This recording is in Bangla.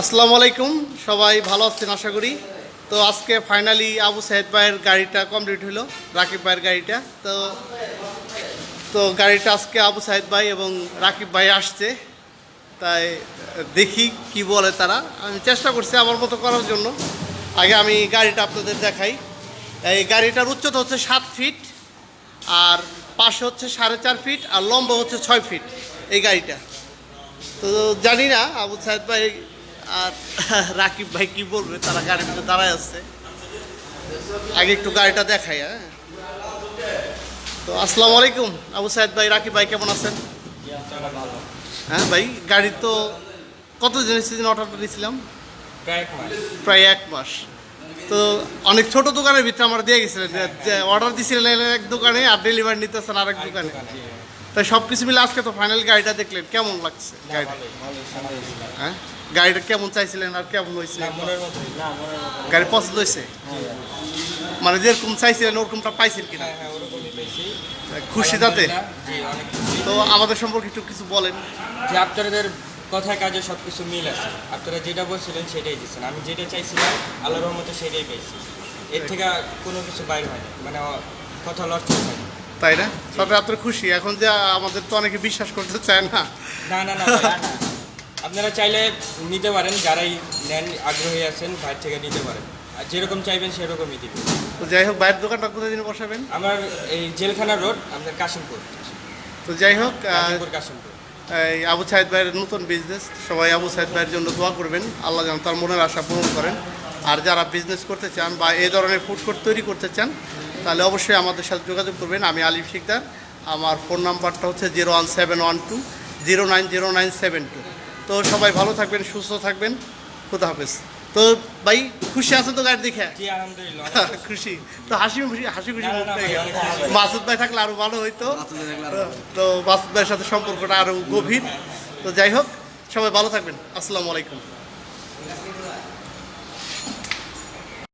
আসসালামু আলাইকুম, সবাই ভালো আছেন আশা করি। তো আজকে ফাইনালি আবু সাহেদ ভাইয়ের গাড়িটা কমপ্লিট হলো, রাকিব ভাইয়ের গাড়িটা। তো তো গাড়িটা আজকে আবু সাহেদ ভাই এবং রাকিব ভাই আসছে। তাই দেখি কি বলে তারা। আমি চেষ্টা করছি আমার মতো করার জন্য। আগে আমি গাড়িটা আপনাদের দেখাই। এই গাড়িটার উচ্চতা হচ্ছে সাত ফিট আর পাশে হচ্ছে সাড়ে চার ফিট আর লম্বা হচ্ছে ছয় ফিট এই গাড়িটা। তো জানি না আবু সাহেব ভাই আর রাকিব ভাই কি বলবে তারা গাড়ির ভিতরে দাঁড়ায় আছে। আগে একটু গাড়িটা দেখাই হ্যাঁ। তো আসসালামু আলাইকুম আবু সাহেদ ভাই রাকিব ভাই কেমন আছেন? হ্যাঁ ভাই গাড়ি তো কত দিনের সিজন অর্ডারটা দিয়েছিলাম প্রায় এক মাস। তো অনেক ছোট দোকানের ভিতরে আমার দিয়ে গেছিলেন অর্ডার দিয়েছিলেন এক দোকানে আর ডেলিভারি নিতেছেন আরেক দোকানে। তাই সব কিছু মিলে আজকে তো ফাইনাল গাড়িটা দেখলেন কেমন লাগছে গাড়িটা। হ্যাঁ? গাড়িটা কেমন চাইছিলেন আর কেমন হয়েছে? মতো গাড়ি পছন্দ হয়েছে? মানে যেরকম চাইছিলেন ওরকমটা পাইছেন কিনা? হ্যাঁ হ্যাঁ খুশি তাতে? তো আমাদের সম্পর্কে একটু কিছু বলেন। যে আপনাদের কথায় কাজে সব কিছু মিল আছে। আপনারা যেটা বলছিলেন সেটাই দিচ্ছেন। আমি যেটা চাইছিলাম আল্লাহর রহমতে সেটাই পেয়েছি। এর থেকে কোনো কিছু বাইর হয়নি মানে কথা লড়তে হয়নি তাই না? তবে আপনার খুশি। এখন যে আমাদের তো অনেকে বিশ্বাস করতে চায় না। না না না আপনারা চাইলে নিতে পারেন যারাই নেন আগ্রহী আছেন বাইরে থেকে নিতে পারেন। আর যেরকম চাইবেন সেরকমই দিবেন। তো যাই হোক বাইরের দোকানটা কোথায় দিন বসাবেন? আমার এই জেলখানা রোড আমাদের কাশিমপুর। তো যাই হোক কাশিমপুর কাশিমপুর। এই আবু সাহেদ ভাইয়ের নতুন বিজনেস সবাই আবু সাহেদ ভাইয়ের জন্য দোয়া করবেন। আল্লাহ যেন তার মনের আশা পূরণ করেন। আর যারা বিজনেস করতে চান বা এই ধরনের ফুড কোর্ট তৈরি করতে চান তাহলে অবশ্যই আমাদের সাথে যোগাযোগ করবেন। আমি আলিফ শিকদার। আমার ফোন নাম্বারটা হচ্ছে zero one seven one two zero nine zero nine seven two. তো সবাই ভালো থাকবেন সুস্থ থাকবেন। খুদা হাফেজ। তো ভাই খুশি আছেন তো গাড়ি দেখে খুশি। তো হাসি খুশি হাসি খুশি। মাসুদ ভাই থাকলে আরও ভালো হইতো। তো মাসুদ ভাইয়ের সাথে সম্পর্কটা আরও গভীর। তো যাই হোক সবাই ভালো থাকবেন। আসসালামু আলাইকুম।